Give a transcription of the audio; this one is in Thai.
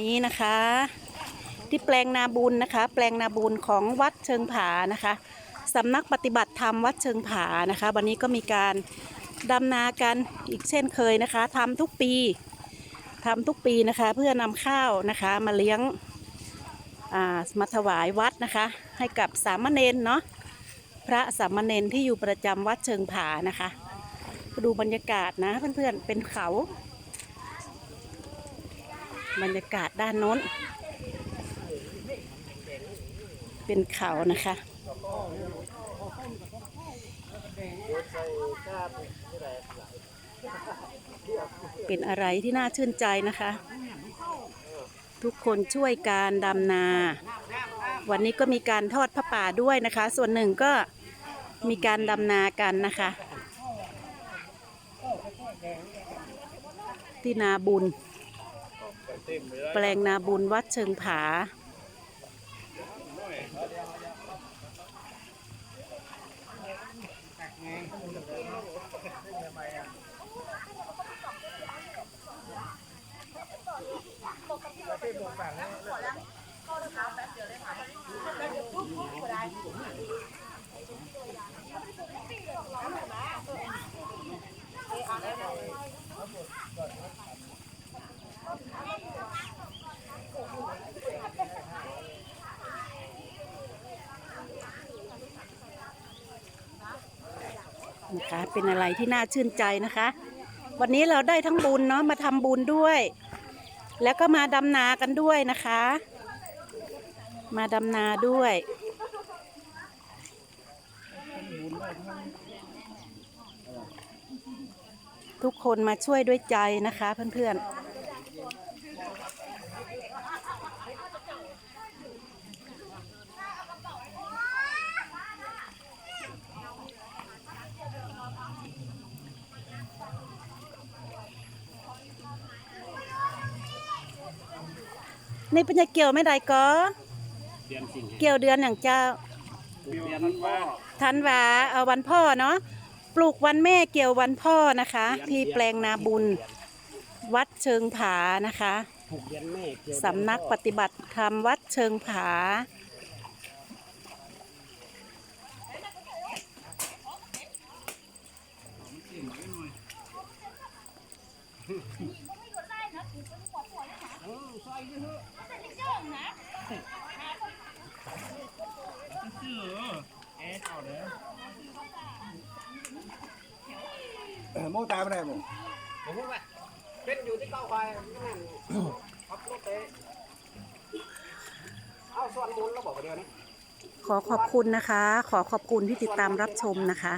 นี้นะคะ ที่แปลงนาบุญนะคะ แปลงนาบุญของวัดเชิงผานะคะสำนักปฏิบัติธรรมวัดเชิงผานะคะ วันนี้ก็มีการดำนากันอีกเช่นเคยนะคะทำทุกปีทำทุกปีนะคะ เพื่อนำข้าวนะคะ มาเลี้ยงอ่ามาถวายวัดนะคะ ให้กับสามเณรเนาะพระสามเณรที่อยู่ประจำวัดเชิงผานะคะดูบรรยากาศนะเพื่อนๆเป็นเขา บรรยากาศด้านโน้น เป็นเขานะคะเป็นอะไรที่น่าชื่นใจนะคะ ทุกคนช่วยการดำนา วันนี้ก็มีการทอดผ้าป่าด้วยนะคะ ส่วนหนึ่งก็มีการดำนากันนะคะ ที่นาบุญ แปลงนาบุญวัดเชิงผา นะคะ เป็นอะไรที่น่าชื่นใจนะคะ วันนี้เราได้ทั้งบุญเนาะมาทำบุญด้วย แล้วก็มาดำนากันด้วยนะคะ มาดำนาด้วยทุกคนมาช่วยด้วยใจนะคะเพื่อนๆ นี่เป็นจะเกี่ยวไม่ได้ก็เดือนสิงหาเกี่ยวเดือนอย่างเจ้า เดือนว่าธันวาเอาวันพ่อเนาะปลูกวันแม่เกี่ยววันพ่อนะคะ ที่แปลงนาบุญ วัดเชิงผานะคะถูกเดือนแม่เกี่ยวสำนักปฏิบัติธรรมวัดเชิงผา เออโมตายไม่ได้โมผมว่าเป็นอยู่ที่เก้าควายนั่นขับรถไปเอาส่วนบุญแล้วบอกว่าเดียวนี้ขอขอบคุณนะคะ ขอขอบคุณที่ติดตามรับชมนะคะ